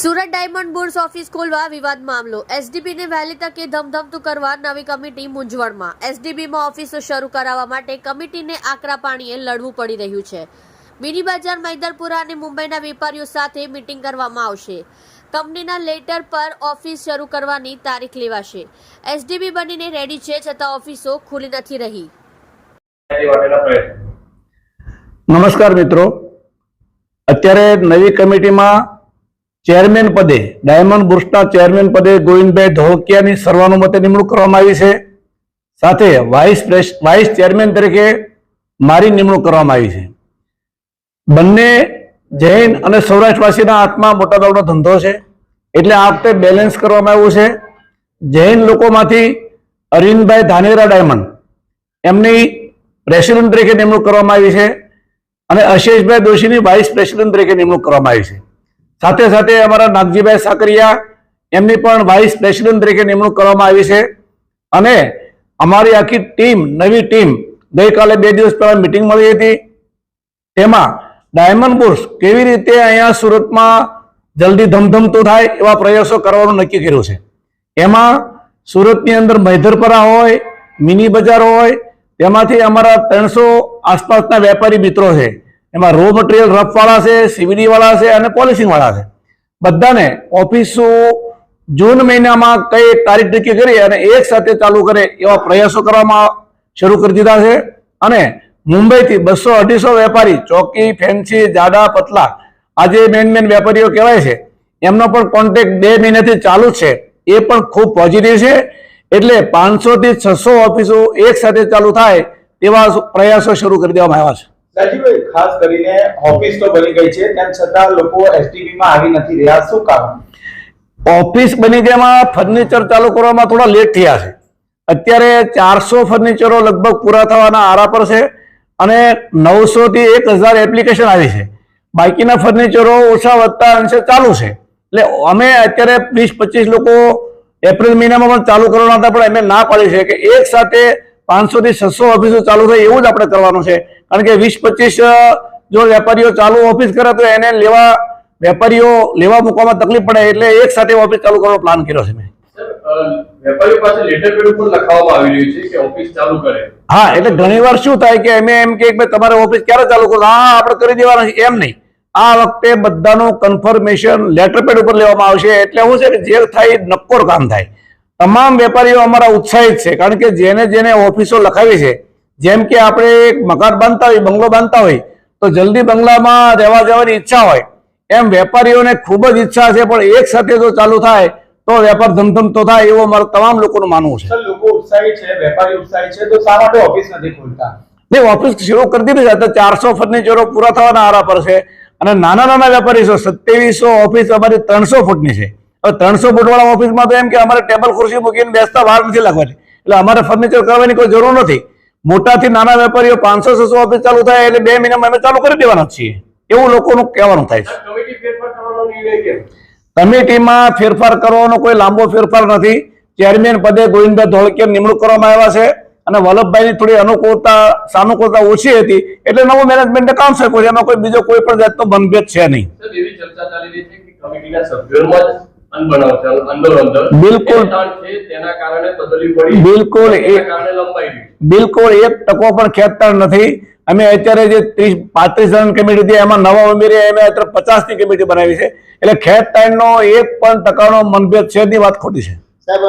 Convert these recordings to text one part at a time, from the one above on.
Surat diamond bourse office ખોલવા વિવાદ મામલો. એસડીબીને વહેલી તકે ધમધમતું કરવા નવી કમિટી મૂંઝવણમાં. એસડીબીમાં ઓફિસો શરૂ કરાવવા માટે કમિટીને આકરા પાણીએ લડવું પડી રહ્યું છે. મિની બજાર મૈદરપુરા અને મુંબઈના વેપારીઓ સાથે મિટિંગ કરવામાં આવશે. કંપનીના લેટર પર ઓફિસ શરૂ કરવાની તારીખ લેવાશે. એસડીબી બનીને રેડી છે છતાં ઓફિસો ખુલી નથી રહી. નમસ્કાર મિત્રો. અત્યારે નવી કમિટીમાં ચેરમેન પદે, ડાયમંડ બુર્સના ચેરમેન પદે ગોવિંદભાઈ ધોળકિયાની સર્વાનુમતે નિમણૂક કરવામાં આવી છે. સાથે વાઇસ વાઇસ ચેરમેન તરીકે મારી નિમણૂક કરવામાં આવી છે. બંને જૈન અને સૌરાષ્ટ્રવાસીના હાથમાં મોટા દાવનો ધંધો છે. એટલે આ વખતે બેલેન્સ કરવામાં આવ્યું છે. જૈન લોકોમાંથી અરવિંદભાઈ ધાનેરા ડાયમંડ, એમની પ્રેસિડેન્ટ તરીકે નિમણૂક કરવામાં આવી છે. અને અશેષભાઈ દોશીની વાઇસ પ્રેસિડેન્ટ તરીકે નિમણૂક કરવામાં આવી છે. સાથે સાથે અમારા નાગજીભાઈ સાકરિયા, એમની પણ વાઇસ પ્રેસિડેન્ટ તરીકે નિમણૂક કરવામાં આવી છે. અને અમારી આખી ટીમ નવી ટીમ ગઈકાલે બે દિવસ પહેલા મિટિંગ મળી હતી. તેમાં ડાયમંડ બુર્સ કેવી રીતે અહીંયા સુરતમાં જલ્દી ધમધમતું થાય એવા પ્રયાસો કરવાનું નક્કી કર્યું છે. એમાં સુરતની અંદર મૈધરપરા હોય, મિની બજાર હોય, તેમાંથી અમારા ત્રણસો આસપાસના વેપારી મિત્રો છે. એમાં રો મટીરિયલ રફ વાળા છે સીવીડી વાળા છે અને પોલિશિંગ વાળા છે. બધાને ઓફિસો જૂન મહિનામાં કઈ તારીખ નક્કી કરી અને એક સાથે ચાલુ કરે એવા પ્રયાસો કરવામાં શરૂ કરી દીધા છે. અને મુંબઈથી બસો અઢીસો વેપારી, ચોકી, ફેન્સી, જાડા, પતલા, આજે મેન મેન વેપારીઓ કહેવાય છે. એમનો પણ કોન્ટેક્ટ બે મહિનાથી ચાલુ છે. એ પણ ખૂબ પોઝિટિવ છે. એટલે પાંચસો થી છસો ઓફિસો એક સાથે ચાલુ થાય તેવા પ્રયાસો શરૂ કરી દેવામાં આવ્યા છે. રાજીવભાઈ ખાસ કરીને ઓફિસ તો બની ગઈ છે, તેમ છતાં લોકો એસટીબી માં આવી નથી રહ્યા. શું કારણ? ઓફિસ બની ગયામાં ફર્નિચર ચાલુ કરવામાં થોડા લેટ થયા છે. અત્યારે ચારસો ફર્નિચરો લગભગ પૂરા થવાના આરા પર છે અને નવસો થી એક હજાર એપ્લિકેશન આવી છે. બાકીના ફર્નિચરો ઓછા વધતા અંશે ચાલુ છે. એટલે અમે અત્યારે વીસ પચીસ લોકો એપ્રિલ મહિનામાં પણ ચાલુ કરવાના હતા, પણ અમે ના પાડી છે કે એક સાથે પાંચસો થી છસો ઓફિસો ચાલુ થાય એવું જ આપણે કરવાનું છે. કારણ કે વીસ પચીસ જો વેપારીઓ ચાલુ ઓફિસ કરે તો એને લેવા વેપારીઓ લેવા મૂકવામાં તકલીફ પડે એટલે એક સાથે ઓફિસ ચાલુ કરવાનો પ્લાન કર્યો છે મેં. વેપારીઓ પાસે લેટર પેડ ઉપર લખાવવામાં આવી રહ્યું છે કે ઓફિસ ચાલુ કરે? હા એટલે ઘણીવાર શું થાય કે અમે એમ કે તમારે ઓફિસ ક્યારે ચાલુ કરો હા આપણે કરી દેવાના છે. એમ નહીં. આ વખતે બધાનું કન્ફર્મેશન લેટર પેડ ઉપર લેવામાં આવશે. એટલે શું છે કે જે થાય નક્કોર કામ થાય. તમામ વેપારીઓ અમારા ઉત્સાહિત છે કારણ કે જેને જેને ઓફિસો લખાવી છે જેમ કે આપણે એક મકાન બાંધતા હોય બંગલો બાંધતા હોય તો જલ્દી બંગલામાં રહેવા જવાની ઈચ્છા હોય. એમ વેપારીઓને ખૂબ જ ઈચ્છા છે પણ એક સાથે જો ચાલુ થાય તો વેપાર ધમધમતો થાય એવું અમારું તમામ લોકોનું માનવું છે. લોકો ઉત્સાહી છે વેપારી ઉત્સાહી છે તો શા માટે ઓફિસ નથી ખોલતા. નહીં ઓફિસ શરૂ કરી દીધી છે તો ચારસો ફર્નિચરો પૂરા થવાના આરા પર છે અને નાના નાના વેપારી છે સત્યાવીસો ઓફિસ અમારી ત્રણસો ફૂટની છે. હવે ત્રણસો ફૂટ વાળા ઓફિસમાં તો એમ કે અમારે ટેબલ ખુરશી મૂકીને બેસતા વાર નથી લાગવાની. એટલે અમારે ફર્નિચર કરવાની કોઈ જરૂર નથી. મોટાથી નાના વેપારીઓ પાંચસો છસો ઓફિસ ચાલુ થાય એટલે બે મહિનામાં અમે ચાલુ કરી દેવાના છીએ. એવું લોકોનું કહેવાનું થાય છે. કમિટીમાં ફેરફાર કરવાનો કોઈ લાંબો ફેરફાર નથી. ચેરમેન પદે ગોવિંદભાઈ ધોળકિયા નિમણૂક કરવામાં આવ્યા છે અને વલ્લભભાઈની થોડી અનુકૂળતા સાનુકૂળતા ઓછી હતી એટલે નવું મેનેજમેન્ટને કામ સોંપ્યું છે. એમાં કોઈ બીજો કોઈ પણ જાતનો મનભેદ છે નહીં. બિલકુલ. ખેંચાણ છે તેના કારણે બદલવી પડી બિલકુલ. એ- તેના કારણે લંબાઈ ગઈ. બિલકુલ એક ટકો પણ ખેંચતા નથી. અમે અત્યારે જે ત્રીસ પાંત્રીસ જણ કમિટી હતી એમાં નવા ઉમેરી અમે અત્યારે પચાસની કમિટી બનાવી છે. એટલે ખેંચતાણનો એક પણ ટકાનો મનભેદ છે ની વાત ખોટી છે? સાહેબ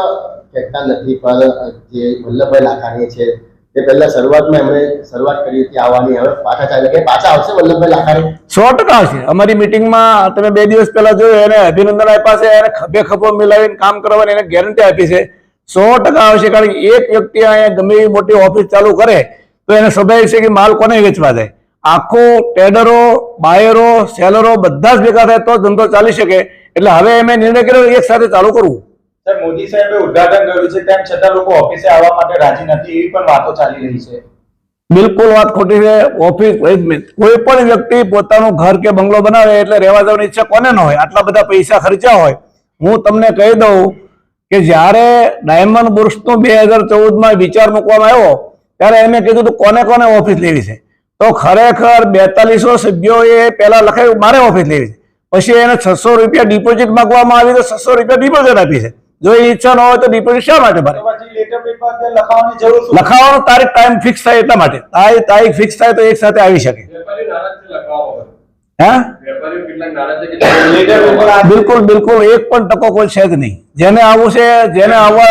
કહેતા નથી પણ જે વલ્લભભાઈ લાખાણી છે તે પહેલા શરૂઆતમાં એમણે શરૂઆત કરી હતી આવવાની. હવે પાછા ચાલે કે પાછા આવશે વલ્લભભાઈ લાખાણી? સો ટકા આવશે. અમારી મિટિંગમાં તમે બે દિવસ પહેલા જોયું, એને અભિનંદન આપ્યા છે, એને ખભે ખભો મિલાવીને કામ કરવાની એને ગેરંટી આપી છે. સો ટકા આવશે, કારણ કે એક વ્યક્તિ અહીંયા ગમે એવી મોટી ઓફિસ ચાલુ કરે, તો એને સ્વાભાવિક છે કે માલ કોને વેચવા જાય? આખો ટ્રેડરો બાયરો સેલરો બધા જ ભેગા થાય, તો ધંધો ચાલી શકે. એટલે હવે અમે નિર્ણય કર્યો, એક સાથે ચાલુ કરવું. સર, મોદી સાહેબે ઉદ્ઘાટન કર્યું છે તેમ છતાં લોકો ઓફિસે આવવા માટે રાજી નથી, એવી પણ વાતો ચાલી રહી છે. બિલકુલ વાત ખોટી છે. ઓફિસ કોઈ પણ વ્યક્તિ પોતાનું ઘર કે બંગલો બનાવે એટલે રહેવા જવાની ઈચ્છા કોને ન હોય? આટલા બધા પૈસા ખર્ચ્યા હોય. હું તમને કહી દઉં કે જ્યારે ડાયમંડ બુર્સનો બે હજાર ચૌદમાં વિચાર મૂકવામાં આવ્યો, ત્યારે એમને કીધું હતું કોને કોને ઓફિસ લેવી છે? તો ખરેખર બેતાલીસો સભ્યોએ પહેલા લખાયું, મારે ઓફિસ લેવી છે. પછી એને છસો રૂપિયા ડિપોઝિટ માંગવામાં આવી તો છસો રૂપિયા ડિપોઝિટ આપી છે. જો એ ઈચ્છા ન હોય તો ડિપોઝિટ શા માટે ભરે? જરૂર તારીખ ટાઈમ ફિક્સ થાય એટલા માટે. તારીખ તારીખ ફિક્સ થાય તો એક સાથે આવી શકે. બિલકુલ બિલકુલ. એક પણ ટકો કોઈ છે જ નહીં. જેને આવું છે જેને આવવા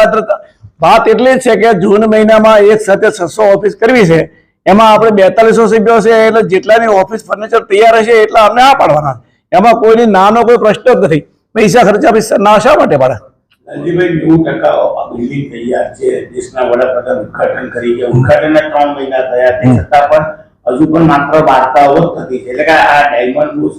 વાત એટલી જ છે કે જૂન મહિનામાં એક સાથે છસો ઓફિસ કરવી છે. એમાં આપણે બેતાલીસો સભ્યો છે એટલે જેટલાની ઓફિસ ફર્નિચર તૈયાર હશે એટલા અમને આ પાડવાના એમાં કોઈની નાનો કોઈ પ્રશ્ન જ નથી. પૈસા ખર્ચા પૈસા ના શા માટે પાડે? લાલજીભાઈ નેવું ટકા બિલ્ડિંગ તૈયાર છે. દેશના વડાપ્રધાન ઉદઘાટન કરી ગયા. ઉદઘાટનના ત્રણ મહિના થયા તે છતાં પણ હજુ પણ માત્ર વાર્તાઓ જ થતી છે. એટલે કે આ ડાયમંડ બુશ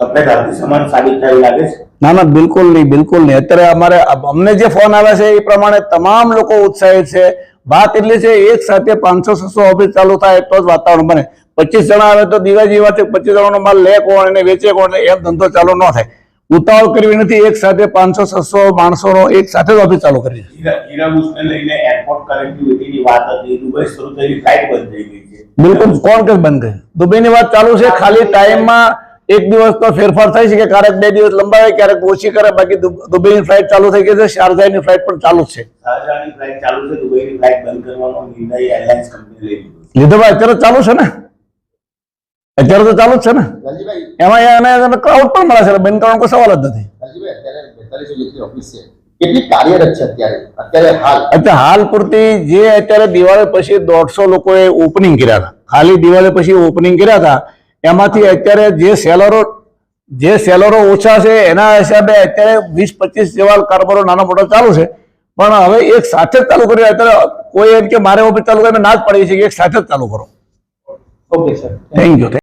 સફેદ હાથી સમાન સાબિત થયું લાગે છે. ના ના બિલકુલ નહીં બિલકુલ નહીં. અત્યારે અમારે અમને જે ફોન આવે છે એ પ્રમાણે તમામ લોકો ઉત્સાહિત છે. વાત એટલે છે એક સાથે પાંચસો છસો ઓફિસ ચાલુ થાય તો જ વાતાવરણ બને. પચીસ જણા આવે તો દીવા વાત છે પચીસ જણાનો માલ લે કોણ અને વેચે કોણ એમ ધંધો ચાલુ ન થાય. ઉતાવળ કરવી નથી એક સાથે પાંચસો છસો માણસોનો એક સાથે જ ઓફિસ ચાલુ કરી બિલકુલ કોણ ફ્લાઇટ બંધ ગઈ દુબઈ દુબઈની વાત ચાલુ છે ખાલી ટાઈમમાં એક દિવસ તો ફેરફાર થાય છે કે ક્યારેક બે દિવસ લંબાવે ક્યારેક ઓછી કરે બાકી દુબઈ દુબઈની ફ્લાઇટ ચાલુ થઈ ગઈ છે શારજાની ફ્લાઇટ પણ ચાલુ જ છે. શારજાહની ફ્લાઇટ ચાલુ છે દુબઈની ફ્લાઇટ બંધ કરવાનો નિર્ણય એરલાઇન્સ કંપની છે. લીધો ભાઈ અત્યારે ચાલુ છે ને? અત્યારે તો ચાલુ જ છે ને? એમાં એને ક્રાઉડ પણ મળે છે બંધ કરવાનો કોઈ સવાલ જ નથી. અત્યારે હાલ. પૂરતી જે અત્યારે દિવાળી પછી દોઢસો લોકોએ ઓપનિંગ કર્યા હતા. ખાલી દિવાળી પછી ઓપનિંગ કર્યા હતા એમાંથી અત્યારે જે સેલરો જે સેલરો ઓછા છે એના હિસાબે અત્યારે વીસ પચીસ જેવા કારોબારો નાનો મોટો ચાલુ છે. પણ હવે એક સાથે જ ચાલુ કરી અત્યારે કોઈ એમ કે મારે ઓફિસ ચાલુ કરી ના જ પડી છે કે એક સાથે જ ચાલુ કરો. Okay sir thank you